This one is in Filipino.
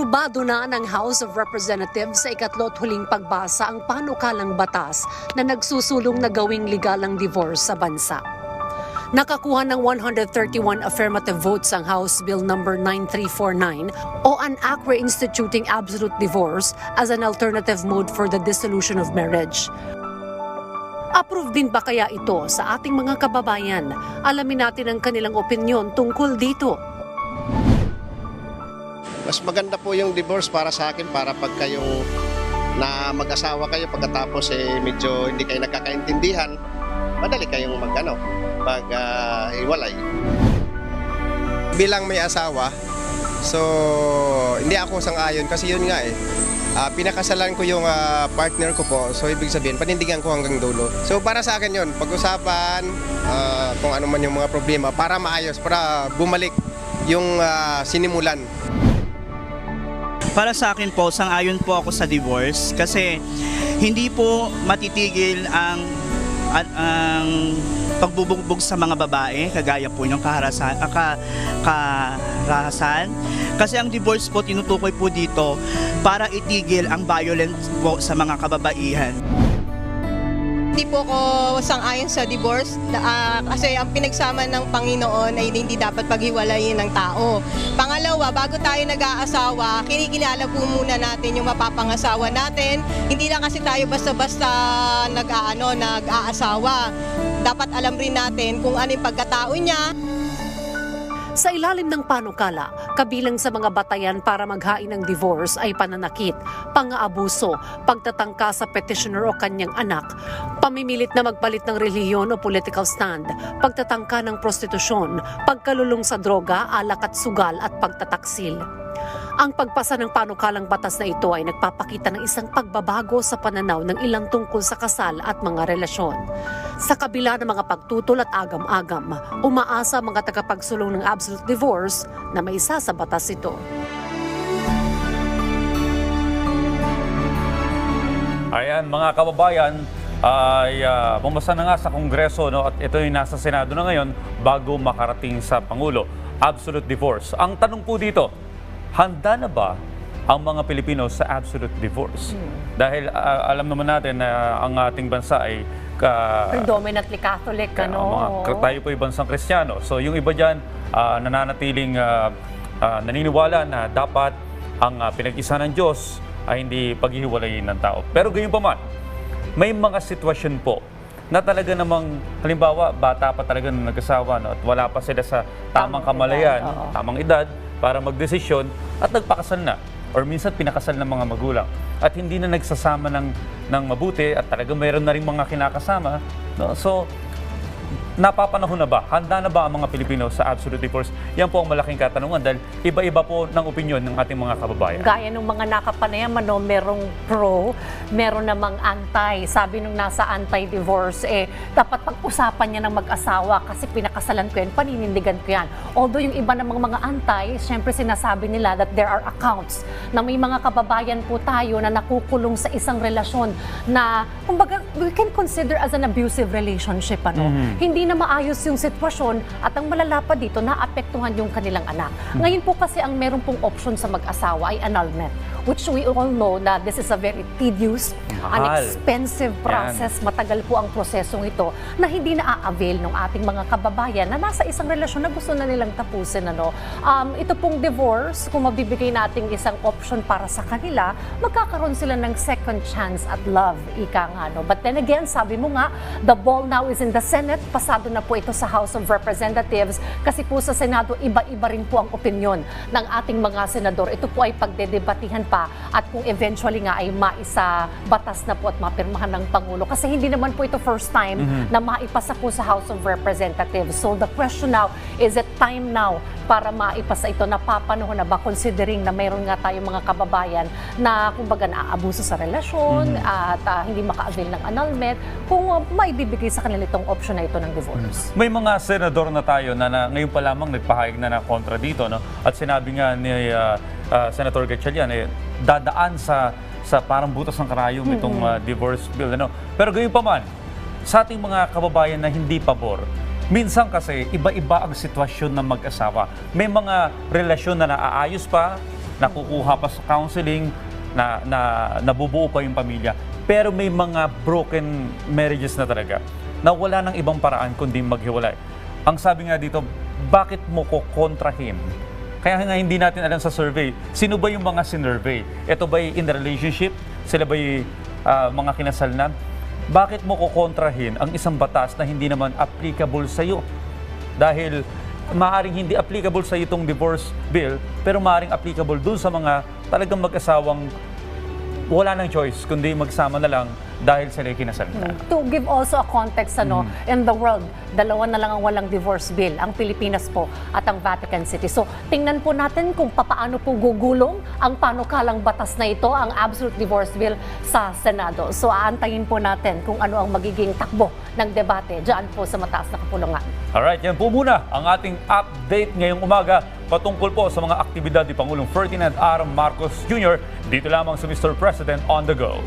Aprobado na ng House of Representatives sa ikatlo't huling pagbasa ang panukalang batas na nagsusulong na gawing legal ang divorce sa bansa. Nakakuha ng 131 affirmative votes ang House Bill number 9349 o an act reinstituting absolute divorce as an alternative mode for the dissolution of marriage. Approve din ba kaya ito sa ating mga kababayan? Alamin natin ang kanilang opinyon tungkol dito. Mas maganda po yung divorce para sa akin para pag kayong na mag-asawa kayo pagkatapos eh medyo hindi kayo nagkakaintindihan, madali kayong mag ano, pag ah, hiwalay. bilang may asawa, so hindi ako sang-ayon kasi yun nga eh. Ah, pinakasalan ko yung ah, partner ko po, so ibig sabihin panindigan ko hanggang dulo. So para sa akin yun, pag-usapan ah, kung ano man yung mga problema para maayos, para bumalik yung ah, sinimulan. Para sa akin po, sang-ayon po ako sa divorce kasi hindi po matitigil ang ang, ang pagbubugbog sa mga babae kagaya po ng kaharasan, ah, ka, karahasan. Kasi ang divorce po tinutukoy po dito para itigil ang violence po sa mga kababaihan. Hindi po ako sang-ayon sa divorce ah, kasi ang pinagsama ng Panginoon ay hindi dapat paghiwalayin ng tao. Pangalawa, bago tayo nag-aasawa, kinikilala po muna natin yung mapapangasawa natin. Hindi lang kasi tayo basta-basta nag-aano, nag-aasawa. Dapat alam rin natin kung ano yung pagkatao niya, Sa ilalim ng panukala, kabilang sa mga batayan para maghain ng divorce ay pananakit, pang-aabuso, pagtatangka sa petitioner o kanyang anak, pamimilit na magpalit ng relihiyon o political stand, pagtatangka ng prostitusyon, pagkalulong sa droga, alak at sugal at pagtataksil. Ang pagpasa ng panukalang batas na ito ay nagpapakita ng isang pagbabago sa pananaw ng ilang tungkol sa kasal at mga relasyon. Sa kabila ng mga pagtutol at agam-agam, umaasa mga tagapagsulong ng absolute divorce na may isa sa batas ito. Ayan, mga kababayan, ay uh, bumasa na nga sa Kongreso no, at ito yung nasa Senado na ngayon bago makarating sa Pangulo. Absolute divorce. Ang tanong po dito, handa na ba ang mga Pilipino sa absolute divorce? Dahil ah, alam naman natin na ang ating bansa ay ka, Predominantly Catholic, Kaya, ano? mga, tayo po ay bansang Kristiyano. So yung iba dyan, ah, nananatiling ah, ah, naniniwala na dapat ang ah, pinag-isa ng Diyos ay hindi paghihiwalayin ng tao. Pero gayon pa man, may mga sitwasyon po na talaga namang, halimbawa, bata pa talaga nung nag-asawa no, at wala pa sila sa tamang Tamang kamalayan, edad, oo. tamang edad para magdesisyon at nagpakasal na. Or minsan pinakasal ng mga magulang. At hindi na nagsasama ng, ng mabuti at talaga mayroon na rin mga kinakasama. No? So, napapanahon na ba? Handa na ba ang mga Pilipino sa absolute divorce? Yan po ang malaking katanungan dahil iba-iba po ng opinion ng ating mga kababayan. Gaya ng mga nakapanayan, no, merong pro, meron namang anti. Sabi nung nasa anti-divorce, eh, dapat pag-usapan niya ng mag-asawa kasi pinakasalan ko yan, paninindigan ko yan. Although yung iba namang mga anti, syempre sinasabi nila that there are accounts na may mga kababayan po tayo na nakukulong sa isang relasyon na, kumbaga, we can consider as an abusive relationship. Ano? Hindi na maayos yung sitwasyon at ang malala pa dito, naapektuhan yung kanilang anak. Ngayon po kasi ang meron pong option sa mag-asawa ay annulment which we all know na this is a very tedious, an expensive process. Matagal po ang prosesong ito na hindi na-avail ng ating mga kababayan na nasa isang relasyon na gusto na nilang tapusin. Ano. Um, ito pong divorce, kung mabibigay nating isang option para sa kanila, magkakaroon sila ng second chance at love, ika nga. No? But then again, sabi mo nga, the ball now is in the Senate. Pasado na po ito sa House of Representatives kasi po sa Senado, iba-iba rin po ang opinion ng ating mga senador. Ito po ay pagdedebatihan pa at kung eventually nga ay maisa batas na po at mapirmahan ng Pangulo. Kasi hindi naman po ito first time na maipasa po sa House of Representatives. So the question now, is it time now para maipasa ito? Napapanahon na ba considering na mayroon nga tayong mga kababayan na kumbaga naaabuso sa relasyon at ah, hindi maka-avail ng annulment kung uh, maibibigay sa kanila itong option na ito ng divorce. May mga senador na tayo na, na ngayon pa lamang nagpahayag na na kontra dito. No? At sinabi nga ni ah, ah, Senator Gatchalian, eh, dadaan sa sa parang butas ng karayom itong ah, divorce bill. Ano? Pero gayon pa man, sa ating mga kababayan na hindi pabor, minsan kasi iba-iba ang sitwasyon ng mag-asawa. May mga relasyon na naaayos pa, nakukuha pa sa counseling, na, na nabubuo pa yung pamilya. Pero may mga broken marriages na talaga na wala ng ibang paraan kundi maghiwalay. Ang sabi nga dito, bakit mo ko kontrahin? Kaya nga hindi natin alam sa survey, sino ba yung mga sinurvey? Ito ba'y in a relationship? Sila ba'y ah, mga kinasal na? Bakit mo ko kontrahin ang isang batas na hindi naman applicable sa iyo? Dahil maaring hindi applicable sa itong divorce bill, pero maaring applicable dun sa mga talagang mag-asawang wala nang choice, kundi magsama na lang dahil sila kinasal na. To give also a context ano, in the world, dalawa na lang ang walang divorce bill, ang Pilipinas po at ang Vatican City. So, tingnan po natin kung papaano po gugulong ang panukalang batas na ito, ang absolute divorce bill sa Senado. So, aantayin po natin kung ano ang magiging takbo ng debate dyan po sa mataas na kapulungan. Alright, yan po muna ang ating update ngayong umaga patungkol po sa mga aktibidad ni Pangulong Ferdinand R. Marcos Jr. dito lamang sa Mr. President on the Go.